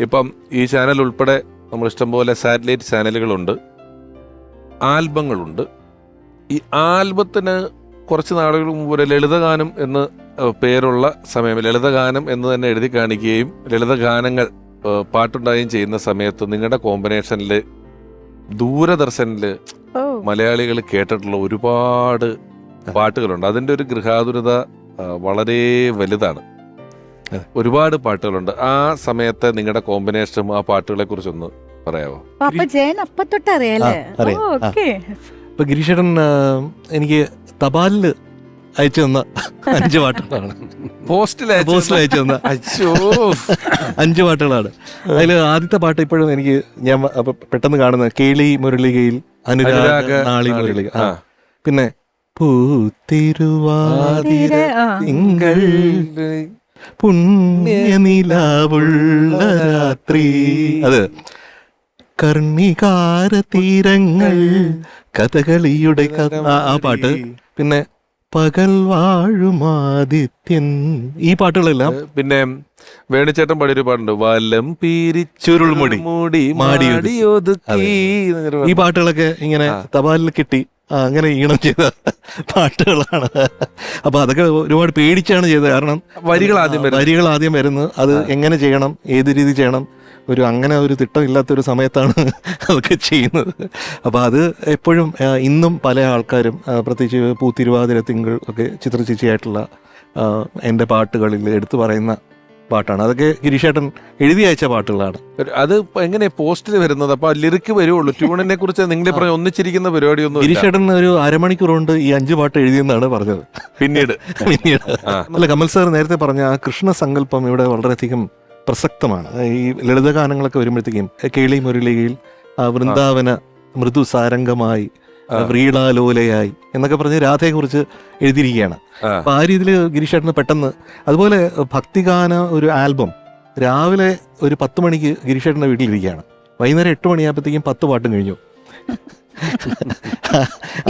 ഇപ്പം ഈ ചാനൽ ഉൾപ്പെടെ നമ്മൾ ഇഷ്ടംപോലെ സാറ്റലൈറ്റ് ചാനലുകളുണ്ട് ആൽബങ്ങളുണ്ട്. ഈ ആൽബത്തിന് കുറച്ച് നാളുകൾ മുമ്പ് ഒരു ലളിതഗാനം എന്ന് പേരുള്ള സമയം ലളിതഗാനം എന്ന് തന്നെ എഴുതി കാണിക്കുകയും ലളിതഗാനങ്ങൾ പാട്ടുണ്ടായും ചെയ്യുന്ന സമയത്ത് നിങ്ങളുടെ കോമ്പിനേഷനിൽ ദൂരദർശനിൽ മലയാളികൾ കേട്ടിട്ടുള്ള ഒരുപാട് പാട്ടുകളുണ്ട്. അതിന്റെ ഒരു ഗൃഹാതുരത വളരെ വലുതാണ്. ഒരുപാട് പാട്ടുകളുണ്ട്. ആ സമയത്ത് നിങ്ങളുടെ കോമ്പിനേഷനും ആ പാട്ടുകളെ കുറിച്ചൊന്ന് പറയാമോ അപ്പൊ ജയൻ അപ്പൊ തൊട്ട് അറിയാലേ. ഇപ്പൊ ഗിരീഷേട്ടൻ എനിക്ക് തപാലിൽ അയച്ചു തന്ന അഞ്ച് പാട്ടുകളാണ്. പോസ്റ്റിൽ പോസ്റ്റിൽ അയച്ചു തന്ന. അച്ഛോ അഞ്ച് പാട്ടുകളാണ്. അതിൽ ആദ്യത്തെ പാട്ട് ഇപ്പോഴും എനിക്ക് ഞാൻ പെട്ടെന്ന് കാണുന്ന കേളി മുരളികയിൽ അനുരാഗ നാളി. മുരളിക. പിന്നെ പൂത്തിരുവാതിര. തിങ്കൾ പുണ്യനിലാവുള്ള രാത്രി അത് കർണികാര തീരങ്ങൾ കഥകളിയുടെ കഥ- ആ- പാട്ട്. പിന്നെ പകൽ വാഴുമാദിത്യൻ ഈ പാട്ടുകളെല്ലാം പിന്നെ വേണിച്ചേട്ടൻ പാടിയൊരു പാട്ടുണ്ട്. വലം പീരിച്ചുരുൾമുടി. മൂടി മാടി ഈ പാട്ടുകളൊക്കെ ഇങ്ങനെ തപാലിൽ കിട്ടി. അങ്ങനെ ഈണം ചെയ്ത പാട്ടുകളാണ്. അപ്പോൾ അതൊക്കെ ഒരുപാട് പേടിച്ചാണ് ചെയ്തത്. കാരണം വരികൾ ആദ്യം. വരികൾ ആദ്യം വരുന്നത്. അത് എങ്ങനെ ചെയ്യണം ഏത് രീതി ചെയ്യണം ഒരു അങ്ങനെ ഒരു തിട്ടമില്ലാത്തൊരു സമയത്താണ് അതൊക്കെ ചെയ്യുന്നത്. അപ്പോൾ അത് എപ്പോഴും ഇന്നും പല ആൾക്കാരും പ്രത്യേകിച്ച് പൂത്തിരുവാതിര തിങ്കൾ ഒക്കെ ചിത്രചേച്ചിയായിട്ടുള്ള എന്റെ പാട്ടുകളിൽ എടുത്തു പറയുന്ന പാട്ടാണ്. അതൊക്കെ ഗിരീഷേട്ടൻ എഴുതി അയച്ച പാട്ടുകളാണ്. അത് എങ്ങനെ പോസ്റ്റിൽ വരുന്നത്? അപ്പൊ ലിറിക്ക് വരുവുള്ളൂ ട്യൂണിനെ കുറിച്ച് നിങ്ങളെ പറഞ്ഞ ഒന്നിച്ചിരിക്കുന്ന പരിപാടി ഒന്നും ഗിരീഷേട്ടൻ ഒരു അരമണിക്കൂർ കൊണ്ട് ഈ അഞ്ച് പാട്ട് എഴുതിയെന്നാണ് പറഞ്ഞത്. പിന്നീട്. പിന്നീട്. അല്ല കമൽ സാർ നേരത്തെ പറഞ്ഞ ആ കൃഷ്ണ സങ്കല്പം ഇവിടെ വളരെയധികം പ്രസക്തമാണ്. ഈ ലളിതഗാനങ്ങളൊക്കെ വരുമ്പോഴത്തേക്കും കേളി മുരളികയിൽ ആ വൃന്ദാവന മൃദു സാരംഗമായി. വ്രീളാലോലയായി എന്നൊക്കെ പറഞ്ഞ് രാധയെ കുറിച്ച് എഴുതിയിരിക്കുകയാണ്. അപ്പൊ ആ രീതിയിൽ ഗിരീഷേട്ടന് പെട്ടെന്ന് അതുപോലെ ഭക്തിഗാന ഒരു ആൽബം രാവിലെ ഒരു പത്ത് മണിക്ക് ഗിരീഷേട്ടന്റെ വീട്ടിലിരിക്കുകയാണ്. വൈകുന്നേരം എട്ട് മണിയാകുമ്പോഴത്തേക്കും പത്ത് പാട്ടും കഴിഞ്ഞു.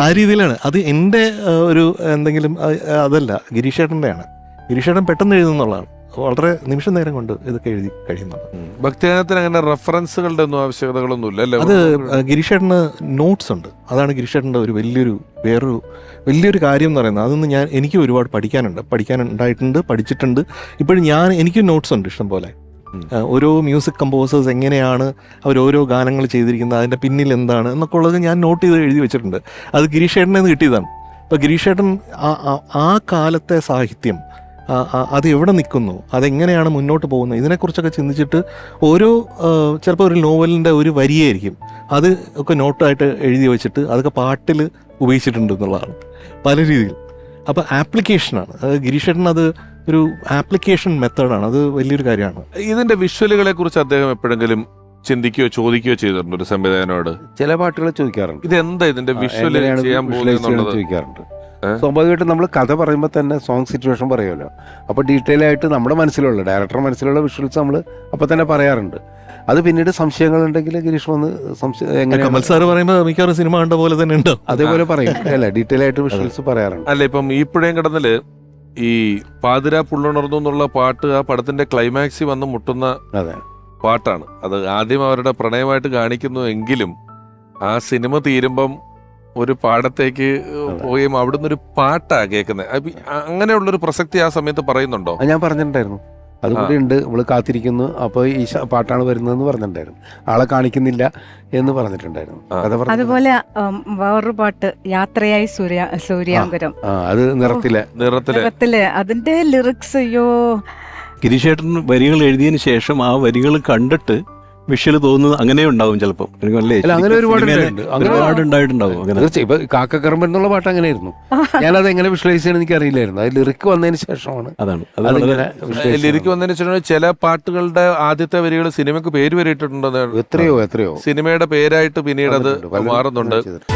ആ രീതിയിലാണ്. അത് എന്റെ ഒരു എന്തെങ്കിലും അതല്ല ഗിരീഷേട്ടന്റെയാണ്. ഗിരീഷേട്ടൻ പെട്ടെന്ന് എഴുതുന്നുള്ളതാണ്. വളരെ നിമിഷ നേരം കൊണ്ട് ഇതൊക്കെ എഴുതി കഴിയുന്നുണ്ട്. ഉം. ഭക്തിഗാനത്തിന് അങ്ങനെ റെഫറൻസുകളുടെ ഒന്നും ആവശ്യകതകളൊന്നും ഇല്ല അല്ലേ? അത് ഗിരീഷേട്ടന് നോട്ട്സ് ഉണ്ട്. അതാണ് ഗിരീഷേട്ടന്റെ ഒരു വലിയൊരു വേറൊരു വലിയൊരു കാര്യം എന്ന് പറയുന്നത്. അതൊന്നും ഞാൻ എനിക്ക് ഒരുപാട് പഠിക്കാനുണ്ട്. പഠിക്കാനുണ്ടായിട്ടുണ്ട് പഠിച്ചിട്ടുണ്ട്. ഇപ്പോഴും ഞാൻ എനിക്ക് നോട്ട്സ് ഉണ്ട് ഇഷ്ടം പോലെ ഓരോ മ്യൂസിക് കമ്പോസേഴ്സ് എങ്ങനെയാണ് അവർ ഓരോ ഗാനങ്ങൾ ചെയ്തിരിക്കുന്നത് അതിന്റെ പിന്നിൽ എന്താണ് എന്നൊക്കെ ഉള്ളത് ഞാൻ നോട്ട് ചെയ്ത് എഴുതി വെച്ചിട്ടുണ്ട്. അത് ഗിരീഷേട്ടനെ നിന്ന് കിട്ടിയതാണ്. അപ്പോൾ ഗിരീഷേട്ടൻ ആ- കാലത്തെ സാഹിത്യം അത് എവിടെ നിൽക്കുന്നു? അതെങ്ങനെയാണ് മുന്നോട്ട് പോകുന്നത്? ഇതിനെക്കുറിച്ചൊക്കെ ചിന്തിച്ചിട്ട് ഓരോ ചിലപ്പോൾ ഒരു നോവലിന്റെ ഒരു വരിയായിരിക്കും. അത് ഒക്കെ നോട്ടായിട്ട് എഴുതി വെച്ചിട്ട് അതൊക്കെ പാട്ടിൽ ഉപയോഗിച്ചിട്ടുണ്ട് എന്നുള്ളതാണ് പല രീതിയിൽ. അപ്പോൾ ആപ്ലിക്കേഷനാണ്. അത് ഗിരീഷേട്ടൻ അത് ഒരു ആപ്ലിക്കേഷൻ മെത്തേഡാണ്. അത് വലിയൊരു കാര്യമാണ്. ഇതിന്റെ വിഷ്വലുകളെ കുറിച്ച് അദ്ദേഹം എപ്പോഴെങ്കിലും ചിന്തിക്കുകയോ ചോദിക്കുകയോ ചെയ്തിട്ടുണ്ട് ഒരു സംവിധായകനോട്? ചില പാട്ടുകൾ ചോദിക്കാറുണ്ട്. ഇത് എന്താ ഇതിന്റെ വിഷ്വൽ ചെയ്യാൻ പോകുന്നത് ചോദിക്കാറുണ്ട്? സ്വാഭാവികമായിട്ടും നമ്മൾ കഥ പറയുമ്പോൾ തന്നെ സോങ് സിറ്റുവേഷൻ പറയുമല്ലോ. അപ്പോൾ ഡീറ്റെയിൽ ആയിട്ട് നമ്മുടെ മനസ്സിലുള്ള ഡയറക്ടർ മനസ്സിലുള്ള വിഷ്വൽസ് നമ്മൾ അപ്പോൾ തന്നെ പറയാറുണ്ട്. അത് പിന്നീട് സംശയങ്ങൾ ഉണ്ടെങ്കിൽ ഗിരീഷ് വന്ന് സംശയം പറയുമ്പോൾ മിക്കവാറും സിനിമ കണ്ട പോലെ തന്നെ ഉണ്ട്? അതേപോലെ പറയും. അല്ല ഡീറ്റെയിൽ ആയിട്ട് വിഷ്വൽസ് പറയാറുണ്ട്. അല്ല ഇപ്പം ഈ പുഴയും കടന്നിൽ ഈ പാതിര പുള്ളുണർന്നു എന്നുള്ള പാട്ട് ആ പടത്തിന്റെ ക്ലൈമാക്സി വന്ന് മുട്ടുന്ന പാട്ടാണ്. അത് ആദ്യം അവരുടെ പ്രണയമായിട്ട് കാണിക്കുന്നു എങ്കിലും ആ സിനിമ തീരുമ്പം ഒരു പാടത്തേക്ക് പോയും അവിടുന്ന് ഒരു പാട്ടാ കേൾക്കുന്നത് അങ്ങനെയുള്ളൊരു പ്രസക്തി ആ സമയത്ത് പറയുന്നുണ്ടോ? ഞാൻ പറഞ്ഞിട്ടുണ്ടായിരുന്നു. അതുകൂടി ഉണ്ട് നമ്മൾ കാത്തിരിക്കുന്നു അപ്പോൾ ഈ പാട്ടാണ് വരുന്നതെന്ന് പറഞ്ഞിട്ടുണ്ടായിരുന്നു. ആളെ കാണിക്കുന്നില്ല എന്ന് പറഞ്ഞിട്ടുണ്ടായിരുന്നു. അതുപോലെ വേറൊരു പാട്ട് യാത്രയായി സൂര്യ സൂര്യാങ്കരം. അത് നിറത്തിലെ. നിറത്തിൽ. നിറത്തിൽ. അതിന്റെ ലിറിക്സ് അയ്യോ. ഗിരീഷേട്ടൻ വരികൾ എഴുതിയതിന് ശേഷം ആ വരികൾ കണ്ടിട്ട് വിഷ്വൽ തോന്നുന്നത് അങ്ങനെ ഉണ്ടാവും ചിലപ്പോൾ എനിക്ക് അല്ലേ അല്ല, അങ്ങനെ ഒരുപാട് സിനിമയിൽ ഉണ്ടായിട്ടുണ്ട്. അങ്ങനെ ഒരുപാട് ഉണ്ടായിട്ടുണ്ടാവും അങ്ങനെ. തീർച്ചയായും. ഇപ്പൊ കാക്കക്കറമ്പൻ എന്നുള്ള പാട്ട് അങ്ങനെയായിരുന്നു. ഞാനത് എങ്ങനെ വിഷ്വലൈസ് ചെയ്യണം എനിക്ക് അറിയില്ലായിരുന്നു അത് ലിറിക്ക് വന്നതിന് ശേഷമാണ്. അതാണ്. അത് അതിങ്ങനെ വളരെ visualize ലിരിക്ക് വന്നതിന് ശേഷം ചില പാട്ടുകളുടെ ആദ്യത്തെ വരികൾ സിനിമക്ക് പേര് വരെ ഇട്ടിട്ടുണ്ടെന്ന് എത്രയോ എത്രയോ. സിനിമയുടെ പേരായിട്ട് പിന്നീട് അത് വന്നിട്ടുണ്ട്. പലരും മാറുന്നുണ്ട്. ചെയ്തിട്ടുണ്ട്.